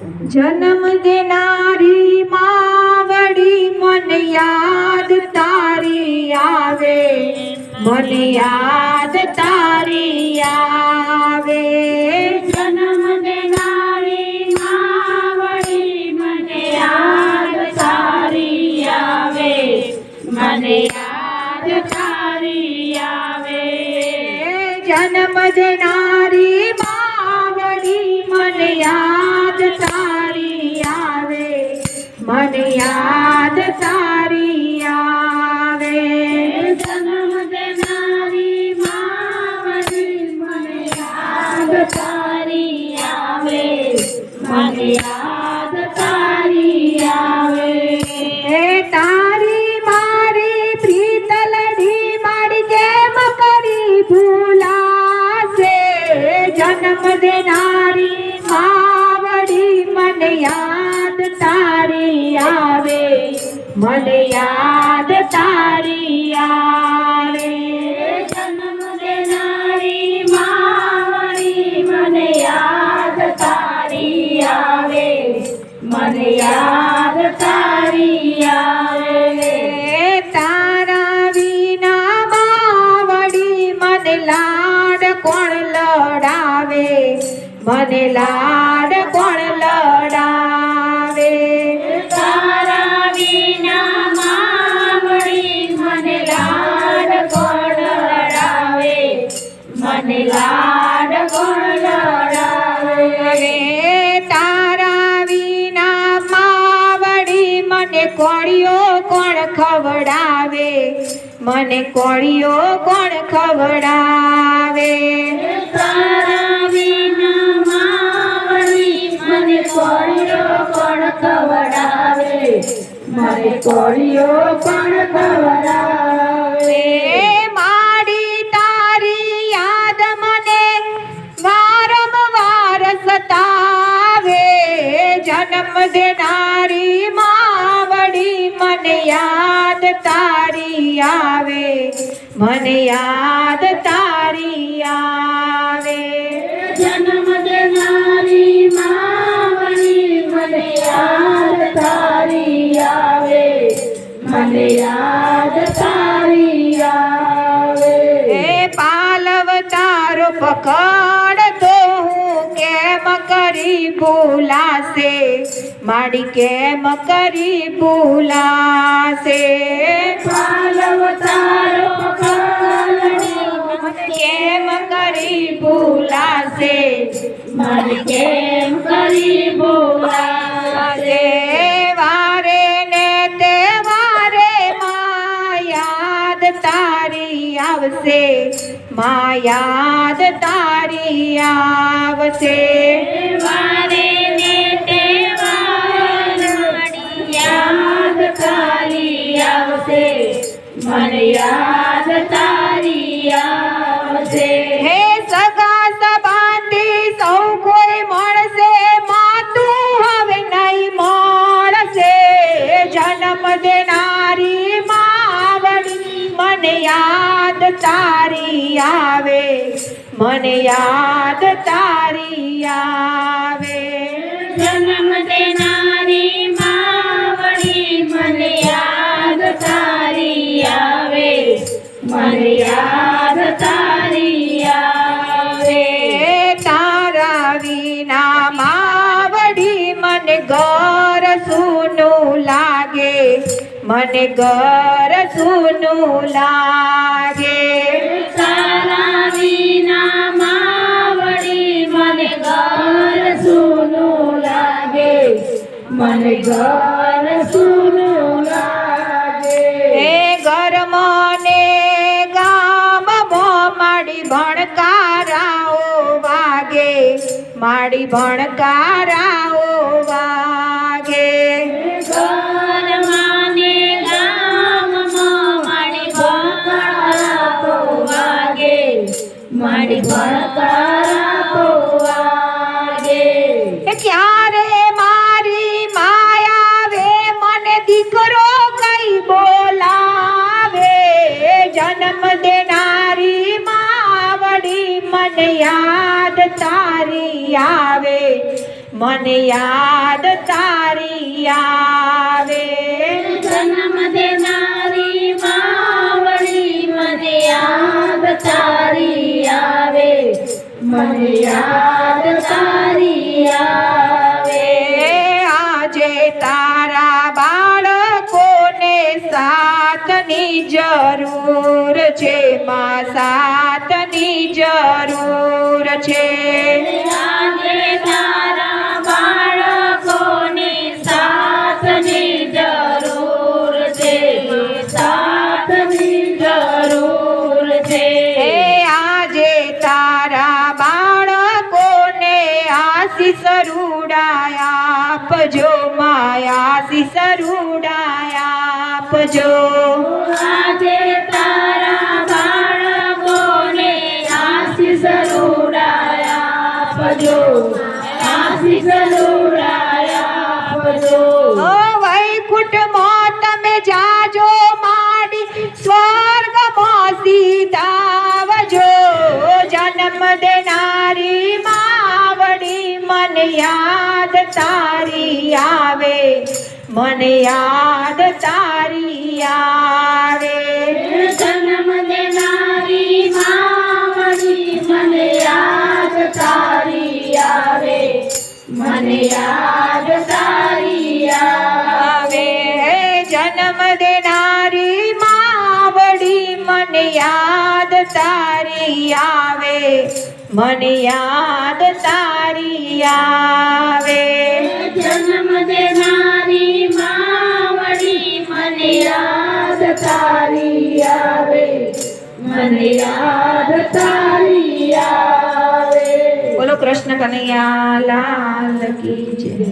જન્મ દેનારી માવડી, મને યાદ તારી આવે. મને યાદ તારી આવે. જન્મ દેનારી માવડી, મને યાદ તારી આવે. મને યાદ તારી આવે. જન્મ દેનારી માવડી મને યાદ તારી આવે. મને યાદ તારી મન યાદ તારી આવે. જન્મ દેનારી મારી મને યાદ તારી આવે. મને યાદ તારી આવે. તારા વિના માવડી મને લાડ કોણ લડાવે? મને લાડ મને કોળિયો કોણ ખવડાવે? તારા વિના માવડી મને કોળિયો કોણ ખવડાવે? મને કોળિયો કોણ ખવડાવે? એ માડી તારી યાદ મને વારંવાર સતાવે. જન્મ દેનારી યાદ તારી આવે મને યાદ તારી આવે. જન્મ દેનારી માવણી મને યાદ તારી આવે મને યાદ તારી આવે. એ પાલવ તારો પકડ તો હું કેમ કરી ભૂલાશે? માડી કેમ કરી ભૂલાશે? પાલવ તારો કેમ કરી ભૂલાશે? માડી કેમ કરી બોલાશે વારે ને તે વારે માં યાદ તારી આવશે. માયાદ તારી આવશે. વારે મને હે સગા સંબંધી સૌ કોઈ મળશે, માતું હવે નહીં મળશે. જન્મ દેનારી માવડી, મને યાદ તારી આવે. મને યાદ તારી મને ઘર સૂનું લાગે. તારા વિના માવડી મને ઘર સૂનું લાગે. મને ઘર સૂનું લાગે. એ ઘર મને ગામમાં માડી ભણકારાઓ વાગે. માડી ભણકારાઓ ક્યારે મારી માયા વે મને દીકરો કઈ બોલાવે? જન્મ દેનારી માવડી મને યાદ તારી આવે. મને યાદ તારી આવે યાદ તારી આવે. આજે તારા બાળકોને સાથની જરૂર છે માં સાથની જરૂર છે. આશીષ રૂડાયા આપજો માયા સી રૂડાયા આપજો. આજે તારા બાળકોને આશીષ રૂડાયા આપજો. આશીષ રૂડાયા યાદ તારી આવે મને યાદ તારી આવે. જન્મ દેનારી મારી મને યાદ તારી આવે મને યાદ તારી આવે. જન્મ દેનારી માવડી મને યાદ તારી આવે મને યાદ તારી આવે. જન્મ દેનારી માવડી મને યાદ તારી આવે મને યાદ તારી આવે. બોલો કૃષ્ણ કનૈયા લાલ કી જય.